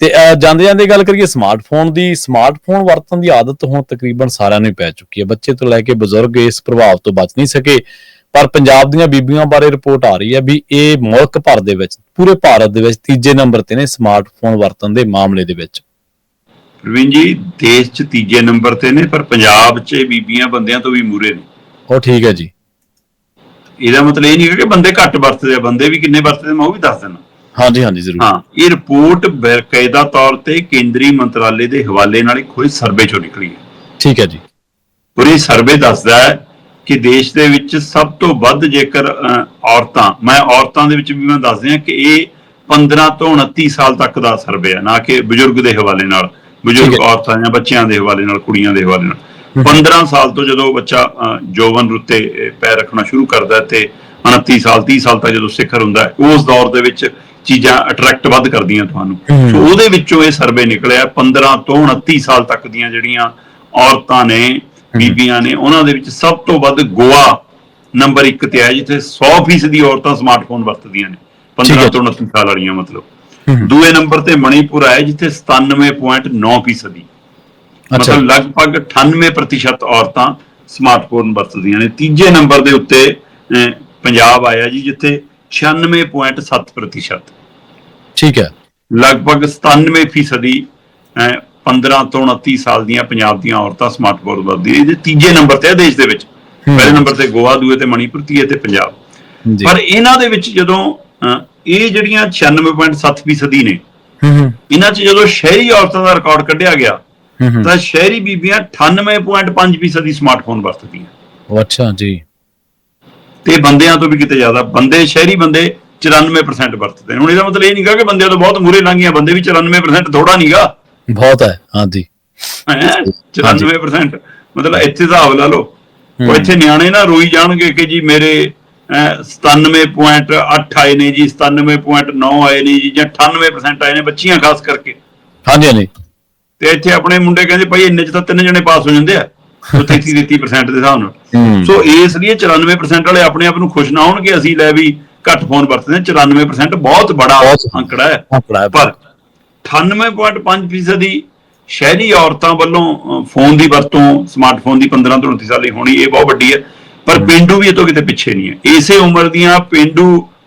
ਤੇ ਜਾਂਦੇ ਜਾਂਦੇ ਗੱਲ ਕਰੀਏ ਸਮਾਰਟਫੋਨ ਦੀ ਸਮਾਰਟਫੋਨ ਵਰਤਣ ਦੀ ਆਦਤ ਹੁਣ ਤਕਰੀਬਨ ਸਾਰਿਆਂ ਨੂੰ ਪੈ ਚੁੱਕੀ ਹੈ। ਬੱਚੇ ਤੋਂ ਲੈ ਕੇ ਬਜ਼ੁਰਗ ਇਸ ਪ੍ਰਭਾਵ ਤੋਂ ਬਚ ਨਹੀਂ ਸਕੇ। ਪਰ ਪੰਜਾਬ ਦੀਆਂ ਬੀਬੀਆਂ ਬਾਰੇ ਰਿਪੋਰਟ ਆ ਰਹੀ ਹੈ ਵੀ ਇਹ ਮੁਲਕ ਭਰ ਦੇ ਵਿੱਚ ਪੂਰੇ ਭਾਰਤ ਦੇ ਵਿੱਚ ਤੀਜੇ ਨੰਬਰ ਤੇ ਨੇ ਸਮਾਰਟਫੋਨ ਵਰਤਣ ਦੇ ਮਾਮਲੇ ਦੇ ਵਿੱਚ। ਪ੍ਰਵੀਨ ਜੀ ਦੇਸ਼ 'ਚ ਤੀਜੇ ਨੰਬਰ ਤੇ ਨੇ ਪਰ ਪੰਜਾਬ 'ਚ ਬੀਬੀਆਂ ਬੰਦਿਆਂ ਤੋਂ ਵੀ ਮੂਰੇ ਨੇ। ਉਹ ਠੀਕ ਹੈ ਜੀ। ਇਹਦਾ ਮਤਲਬ ਇਹ ਨਹੀਂ ਕਿ ਬੰਦੇ ਘੱਟ ਵਰਤਦੇ ਆ ਬੰਦੇ ਵੀ ਕਿੰਨੇ ਵਰਤਦੇ ਮੈਂ ਉਹ ਵੀ ਦੱਸ ਦਿੰਦਾ। ਹਾਂਜੀ ਹਾਂਜੀ ਜ਼ਰੂਰ। ਹਾਂ ਇਹ ਰਿਪੋਰਟ ਬਕਾਇਦਾ ਤੌਰ ਤੇ ਕੇਂਦਰੀ ਮੰਤਰਾਲੇ ਦੇ ਹਵਾਲੇ ਨਾਲ ਇੱਕ ਹੋਈ ਸਰਵੇ ਚੋਂ ਨਿਕਲੀ ਹੈ। ਠੀਕ ਹੈ ਜੀ। ਇਹ ਸਰਵੇ ਦੱਸਦਾ ਹੈ ਕਿ ਦੇਸ਼ ਦੇ ਵਿੱਚ ਸਭ ਤੋਂ ਵੱਧ ਜੇਕਰ ਔਰਤਾਂ ਮੈਂ ਔਰਤਾਂ ਦੇ ਵਿੱਚ ਵੀ ਮੈਂ ਦੱਸ ਦਿਆਂ ਕਿ ਇਹ 15 ਤੋਂ 29 ਸਾਲ ਤੱਕ ਦਾ ਸਰਵੇ ਹੈ ਨਾ ਕਿ ਬਜ਼ੁਰਗ ਦੇ ਹਵਾਲੇ ਨਾਲ ਬਜ਼ੁਰਗ। ਔਰਤਾਂ ਜਾਂ ਬੱਚਿਆਂ ਦੇ ਹਵਾਲੇ ਨਾਲ ਕੁੜੀਆਂ ਦੇ ਹਵਾਲੇ ਨਾਲ। 15 ਸਾਲ ਤੋਂ ਜਦੋਂ ਬੱਚਾ ਜੋਵਨ ਰੁੱਤੇ ਪੈਰ ਰੱਖਣਾ ਸ਼ੁਰੂ ਕਰਦਾ ਤੇ 29 ਸਾਲ 30 ਸਾਲ ਤੱਕ ਜਦੋਂ ਸਿਖਰ ਹੁੰਦਾ ਉਸ ਦੌਰ ਦੇ ਵਿੱਚ ਚੀਜ਼ਾਂ ਅਟਰੈਕਟ ਵੱਧ ਕਰਦੀਆਂ ਤੁਹਾਨੂੰ। ਸੋ ਉਹਦੇ ਵਿੱਚੋਂ ਇਹ ਸਰਵੇ ਨਿਕਲਿਆ 15 ਤੋਂ 29 ਸਾਲ ਤੱਕ ਦੀਆਂ ਜਿਹੜੀਆਂ ਔਰਤਾਂ ਨੇ ਬੀਬੀਆਂ ਨੇ ਉਹਨਾਂ ਦੇ ਵਿੱਚ ਸਭ ਤੋਂ ਵੱਧ ਗੋਆ ਨੰਬਰ 1 ਤੇ ਆਇਆ ਜਿੱਥੇ 100% ਦੀ ਔਰਤਾਂ ਸਮਾਰਟਫੋਨ ਵਰਤਦੀਆਂ ਨੇ। ਠੀਕ ਹੈ। 15 ਤੋਂ 29 ਸਾਲ ਵਾਲੀਆਂ ਮਤਲਬ। ਦੂਏ ਨੰਬਰ ਤੇ ਮਣੀਪੁਰ ਆਇਆ ਜਿੱਥੇ 97.9% ਦੀ ਮਤਲਬ ਲਗਭਗ 98% ਔਰਤਾਂ ਸਮਾਰਟਫੋਨ ਵਰਤਦੀਆਂ ਨੇ। ਤੀਜੇ ਨੰਬਰ ਦੇ ਉੱਤੇ ਪੰਜਾਬ ਆਇਆ ਜੀ ਜਿੱਥੇ 96.7% ਠੀਕ ਹੈ। ਲਗਭਗ 97% ਦੀ ਅਹ, 15 ਤੋਂ 29 ਸਾਲ ਦੀਆਂ ਪੰਜਾਬ ਦੀਆਂ ਔਰਤਾਂ ਸਮਾਰਟਫੋਨ ਵਰਤਦੀਆਂ ਇਹਦੇ ਤੀਜੇ ਨੰਬਰ ਤੇ ਹੈ ਦੇਸ਼ ਦੇ ਵਿੱਚ। ਪਹਿਲੇ ਨੰਬਰ ਤੇ ਗੋਆ ਦੂਏ ਤੇ ਮਣੀਪੁਰ ਤੀਏ ਤੇ ਪੰਜਾਬ। ਪਰ ਇਹਨਾਂ ਦੇ ਵਿੱਚ ਜਦੋਂ ਇਹ ਜਿਹੜੀਆਂ 96.7% ਦੀ ਨੇ ਇਹਨਾਂ 'ਚ ਜਦੋਂ ਸ਼ਹਿਰੀ ਔਰਤਾਂ ਦਾ ਰਿਕਾਰਡ ਕੱਢਿਆ ਗਿਆ ਤਾਂ ਸ਼ਹਿਰੀ ਬੀਬੀਆਂ 98.5% ਦੀ ਸਮਾਰਟਫੋਨ ਵਰਤਦੀਆਂ। ਅੱਛਾ ਜੀ। ਤੇ ਬੰਦਿਆਂ ਤੋਂ ਵੀ ਕਿਤੇ ਜ਼ਿਆਦਾ ਬੰਦੇ ਸ਼ਹਿਰੀ ਬੰਦੇ 94% ਵਰਤਦੇ ਨੇ। ਹੁਣ ਇਹਦਾ ਮਤਲਬ ਇਹ ਨਹੀਂਗਾ ਕਿ ਬੰਦਿਆਂ ਤੋਂ ਬਹੁਤ ਮੂਰੇ ਲੰਘੀਆਂ ਬੰਦੇ ਵੀ 94% ਥੋੜਾ ਨਹੀਂਗਾ ਬਹੁਤ ਹੈ ਹਾਂਜੀ। ਹੈਂ? 94% ਮਤਲਬ ਇੱਥੇ ਹਿਸਾਬ ਲਾ ਲਓ। ਉਹ। ਇੱਥੇ ਨਿਆਣੇ ਨਾ ਰੋਈ ਜਾਣਗੇ ਕਿ ਜੀ ਮੇਰੇ ਅਹ, 97.8 ਆਏ ਨੇ ਜੀ 97.9 ਆਏ ਨੇ ਜੀ ਜਾਂ 98% ਆਏ ਨੇ ਬੱਚੀਆਂ ਖਾਸ ਕਰਕੇ। ਹਾਂਜੀ ਹਾਂਜੀ। ਤੇ ਇੱਥੇ ਆਪਣੇ ਮੁੰਡੇ ਕਹਿੰਦੇ ਭਾਈ ਇੰਨੇ ਚ ਤਾਂ ਤਿੰਨ ਜਣੇ ਪਾਸ ਹੋ ਜਾਂਦੇ ਆ। 33 33% ਦੇ ਹਿਸਾਬ ਨਾਲ। ਸੋ ਇਸ ਲਈ 94% ਵਾਲੇ ਆਪਣੇ ਆਪ ਨੂੰ ਖੁਸ਼ ਨਾ ਹੋਣ ਕਿ ਅਸੀਂ ਲੈ ਵੀ ਘੱਟ ਫੋਨ ਵਰਤਦੇ ਹਾਂ। 94% ਬਹੁਤ ਬੜਾ। ਅੰਕੜਾ ਹੈ। ਪਰ 98.5% ਦੀ ਸ਼ਹਿਰੀ ਔਰਤਾਂ ਵੱਲੋਂ ਫੋਨ ਦੀ ਵਰਤੋਂ ਸਮਾਰਟਫੋਨ ਦੀ 15 ਤੋਂ 29 ਸਾਲ ਦੀ ਹੋਣੀ ਇਹ ਬਹੁਤ ਵੱਡੀ ਹੈ। ਪਰ ਪਿੰਡੂ ਵੀ ਇਹ ਤੋਂ ਕਿਤੇ ਪਿੱਛੇ ਨਹੀਂ ਹੈ। ਇਸੇ ਉਮਰ ਦੀਆਂ ਪਿੰਡੂ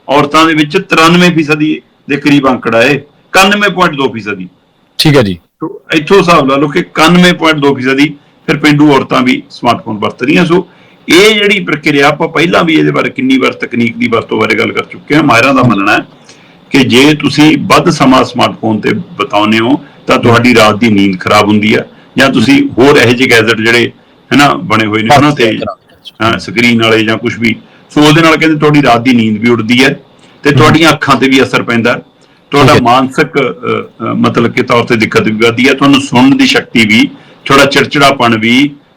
ਔਰਤਾਂ ਦੇ ਵਿੱਚ 93% ਦੀ ਦੇ ਕਰੀਬ ਅੰਕੜਾ ਹੈ। 91.2% ਦੀ ਠੀਕ ਹੈ ਜੀ। ਇੱਥੋਂ ਹਿਸਾਬ ਲਾ ਲਓ ਕਿ 91.2% ਦੀ ਫਿਰ ਪਿੰਡੂ ਔਰਤਾਂ ਵੀ ਸਮਾਰਟਫੋਨ ਵਰਤ ਰਹੀਆਂ। ਸੋ ਇਹ ਜਿਹੜੀ ਪ੍ਰਕਿਰਿਆ ਆਪਾਂ ਪਹਿਲਾਂ ਵੀ ਇਹਦੇ ਬਾਰੇ ਕਿੰਨੀ ਵਾਰ ਤਕਨੀਕ ਦੀ ਵਰਤੋਂ ਬਾਰੇ ਗੱਲ ਕਰ ਚੁੱਕੇ ਹਾਂ। ਮਾਹਿਰਾਂ ਦਾ ਮੰਨਣਾ ਹੈ ਕਿ ਜੇ ਤੁਸੀਂ ਵੱਧ ਸਮਾਂ ਸਮਾਰਟਫੋਨ ਤੇ ਬਿਤਾਉਂਦੇ ਹੋ ਤਾਂ ਤੁਹਾਡੀ ਰਾਤ ਦੀ ਨੀਂਦ ਖਰਾਬ ਹੁੰਦੀ ਹੈ ਜਾਂ ਤੁਸੀਂ ਹੋਰ ਇਹੋ ਜਿਹੇ ਗੈਜ਼ਟ ਜਿਹੜੇ ਹੈਨਾ ਬਣੇ ਹੋਏ ਨੇ ਉਹਨਾਂ ਤੇ ਹਾਂ ਸਕਰੀਨ ਵਾਲੇ ਜਾਂ ਕੁਝ ਵੀ। ਸੋ ਉਹਦੇ ਨਾਲ ਕਹਿੰਦੇ ਤੁਹਾਡੀ ਰਾਤ ਦੀ ਨੀਂਦ ਵੀ ਉੱਡਦੀ ਹੈ ਤੇ ਤੁਹਾਡੀਆਂ ਅੱਖਾਂ ਤੇ ਵੀ ਅਸਰ ਪੈਂਦਾ। ਤੁਹਾਡਾ। ਮਾਨਸਿਕ ਮਤਲਬ ਕਿ ਤੌਰ ਤੇ ਦਿੱਕਤ ਵੀ ਵੱਧਦੀ ਹੈ। ਤੁਹਾਨੂੰ ਸੁਣਨ ਦੀ ਸ਼ਕਤੀ ਵੀ ਥੋੜਾ ਚਿੜਚਿੜਾਪਣ ਵੀ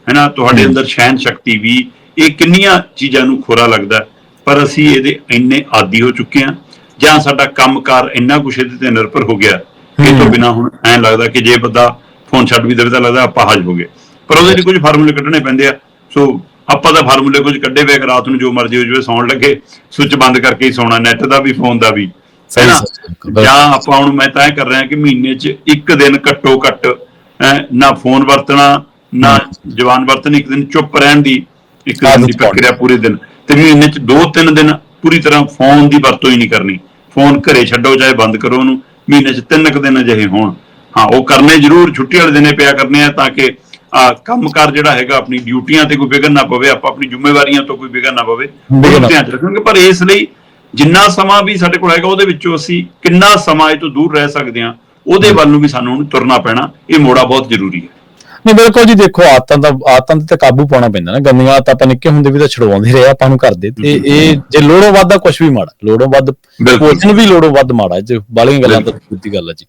ਹੈਨਾ ਤੁਹਾਡੇ। ਅੰਦਰ ਸਹਿਨ ਸ਼ਕਤੀ ਵੀ ਇਹ ਕਿੰਨੀਆਂ ਚੀਜ਼ਾਂ ਨੂੰ ਖੋਰਾ ਲੱਗਦਾ। ਪਰ ਅਸੀਂ ਇਹਦੇ ਇੰਨੇ ਆਦੀ ਹੋ ਚੁੱਕੇ ਹਾਂ ਜਾਂ ਸਾਡਾ ਕੰਮਕਾਰ ਇੰਨਾ ਕੁਛ ਇਹਦੇ ਤੇ ਨਿਰਭਰ ਹੋ ਗਿਆ ਕਿ ਇਹ ਤੋਂ। ਬਿਨਾ ਹੁਣ ਐਂ ਲੱਗਦਾ ਕਿ ਜੇ ਬੰਦਾ ਫੋਨ ਛੱਡ ਵੀ ਦੇਵੇ ਤਾਂ ਲੱਗਦਾ ਆਪਾਂ ਹਾਜ ਹੋ ਗਏ ਪਰ ਉਹਦੇ ਲਈ ਕੁਝ ਫਾਰਮੂਲੇ ਕੱਢਣੇ ਪੈਂਦੇ ਆ ਸੋ ਆਪਾਂ ਦਾ ਫਾਰਮੂਲੇ ਕੁਝ ਕੱਢੇ ਵੇ ਰਾਤ ਨੂੰ ਜੋ ਮਰਜ਼ੀ ਹੋ ਜਾਵੇ ਸੌਣ ਲੱਗੇ ਸੁੱਚ ਬੰਦ ਕਰਕੇ ਹੀ ਸੌਣਾ ਨੈਟ ਦਾ ਵੀ ਫੋਨ ਦਾ ਵੀ ਸਹੀ। ਜਾਂ ਆਪਾਂ ਹੁਣ ਮੈਂ ਤਾਂ ਇਹ ਕਰ ਰਿਹਾ ਕਿ ਮਹੀਨੇ 'ਚ ਇੱਕ ਦਿਨ ਘੱਟੋ ਘੱਟ ਨਾ ਫੋਨ ਵਰਤਣਾ ਨਾ ਜਵਾਨ ਵਰਤਣੀ ਇੱਕ ਦਿਨ ਚੁੱਪ ਰਹਿਣ ਦੀ ਇੱਕ ਦਿਨ ਦੀ। ਪ੍ਰਕਿਰਿਆ ਪੂਰੇ ਦਿਨ। ਤੇ ਮਹੀਨੇ 'ਚ ਦੋ ਤਿੰਨ ਦਿਨ ਪੂਰੀ ਤਰ੍ਹਾਂ ਫੋਨ ਦੀ ਵਰਤੋਂ ਹੀ ਨਹੀਂ ਕਰਨੀ। ਫੋਨ ਘਰੇ ਛੱਡੋ ਚਾਹੇ ਬੰਦ ਕਰੋ ਉਹਨੂੰ ਮਹੀਨੇ 'ਚ ਤਿੰਨ ਕੁ ਦਿਨ ਅਜਿਹੇ ਹੋਣ। ਹਾਂ ਉਹ ਕਰਨੇ ਜ਼ਰੂਰ ਛੁੱਟੀ ਵਾਲੇ ਦਿਨੇ ਪਿਆ ਕਰਨੇ ਆ ਤਾਂ ਕਿ ਆ ਕੰਮਕਾਰ ਜਿਹੜਾ ਹੈਗਾ ਆਪਣੀ ਡਿਊਟੀਆਂ ਤੇ ਕੋਈ ਵਿਘਨ ਨਾ ਪਵੇ ਆਪਾਂ ਆਪਣੀ ਜ਼ਿੰਮੇਵਾਰੀਆਂ ਤੋਂ ਕੋਈ ਵਿਘਨ ਨਾ ਪਵੇ। ਉਹ ਧਿਆਨ 'ਚ ਰੱਖਾਂਗੇ ਪਰ ਇਸ ਲਈ ਜਿੰਨਾ ਸਮਾਂ ਵੀ ਸਾਡੇ ਕੋਲ ਹੈਗਾ ਉਹਦੇ ਵਿੱਚੋਂ ਅਸੀਂ ਕਿੰਨਾ ਸਮਾਂ ਇਹ ਤੋਂ ਦੂਰ ਰਹਿ ਸਕਦੇ ਹਾਂ ਉਹਦੇ ਵੱਲ ਨੂੰ ਵੀ ਸਾਨੂੰ ਹੁਣ ਤੁਰਨਾ ਪੈਣਾ ਇਹ ਮੋੜਾ ਬਹੁਤ ਜ਼ਰੂਰੀ ਹੈ। ਨਹੀਂ ਬਿਲਕੁਲ ਜੀ ਦੇਖੋ ਆਦਤਾਂ ਦਾ ਆਦਤਾਂ ਤੇ ਤਾਂ ਕਾਬੂ ਪਾਉਣਾ ਪੈਂਦਾ ਨਾ। ਗੰਦੀਆਂ ਆਦਤਾਂ ਆਪਾਂ ਨਿੱਕੇ ਹੁੰਦੇ ਵੀ ਤਾਂ ਛਡਵਾਉਂਦੇ ਰਹੇ ਆਪਾਂ ਨੂੰ ਕਰਦੇ। ਤੇ ਇਹ ਜੇ ਲੋੜੋਂ ਵੱਧ ਆ ਕੁਝ ਵੀ ਮਾੜਾ। ਲੋੜੋਂ ਵੱਧ। ਭੋਜਨ ਵੀ ਲੋੜੋਂ ਵੱਧ ਮਾੜਾ ਜੇ ਬਾਲੀਆਂ ਗੱਲਾਂ ਤਾਂ ਦੀ ਗੱਲ ਹੈ ਜੀ।